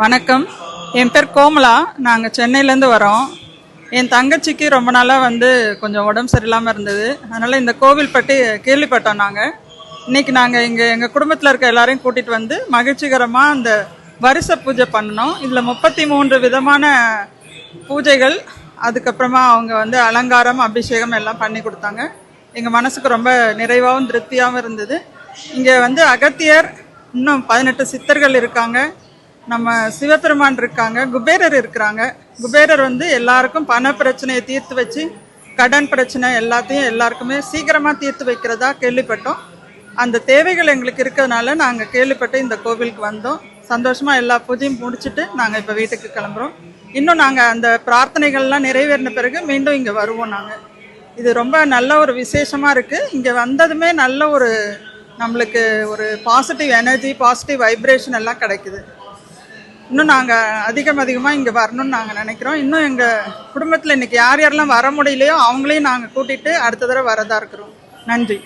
வணக்கம். என் பேர் கோமலா. நாங்கள் சென்னையிலேருந்து வரோம். என் தங்கச்சிக்கு ரொம்ப நாளாக வந்து கொஞ்சம் உடம்பு சரியில்லாமல் இருந்தது. அதனால் இந்த கோவில் பற்றி கேள்விப்பட்டோம் நாங்கள் இன்னைக்கு நாங்கள் இங்கே எங்கள் குடும்பத்தில் இருக்க எல்லாரையும் கூட்டிகிட்டு வந்து மகிழ்ச்சிகரமாக அந்த வருஷ பூஜை பண்ணோம் இதில் முப்பத்தி மூன்று விதமான பூஜைகள். அதுக்கப்புறமா அவங்க வந்து அலங்காரம் அபிஷேகம் எல்லாம் பண்ணி கொடுத்தாங்க. எங்கள் மனசுக்கு ரொம்ப நிறைவாகவும் திருப்தியாகவும் இருந்தது. இங்கே வந்து அகத்தியர் இன்னும் பதினெட்டு சித்தர்கள் இருக்காங்க. நம்ம சிவபெருமான் இருக்காங்க குபேரர் இருக்கிறாங்க. குபேரர் வந்து எல்லாருக்கும் பண பிரச்சனையை தீர்த்து வச்சு கடன் பிரச்சனை எல்லாத்தையும் எல்லாருக்குமே சீக்கிரமாக தீர்த்து வைக்கிறதா கேள்விப்பட்டோம். அந்த தேவைகள் எங்களுக்கு இருக்கிறதுனால நாங்கள் கேள்விப்பட்டு இந்த கோவிலுக்கு வந்தோம். சந்தோஷமாக எல்லா பூஜையும் முடிச்சுட்டு நாங்கள் இப்போ வீட்டுக்கு கிளம்புறோம். இன்னும் நாங்கள் அந்த பிரார்த்தனைகள்லாம் நிறைவேறின பிறகு மீண்டும் இங்கே வருவோம் நாங்கள் இது ரொம்ப நல்ல ஒரு விசேஷமாக இருக்குது இங்கே வந்ததுமே நல்ல ஒரு நம்மளுக்கு ஒரு பாசிட்டிவ் எனர்ஜி பாசிட்டிவ் வைப்ரேஷன் எல்லாம் கிடைக்குது. இன்னும் நாங்கள் அதிகம் அதிகமாக இங்கே வரணும்னு நாங்கள் நினைக்கிறோம். இன்னும் எங்கள் குடும்பத்தில் இன்னைக்கு யார் யாரெல்லாம் வர முடியலையோ அவங்களையும் நாங்கள் கூட்டிகிட்டு அடுத்த தடவை வரதா இருக்கிறோம். நன்றி.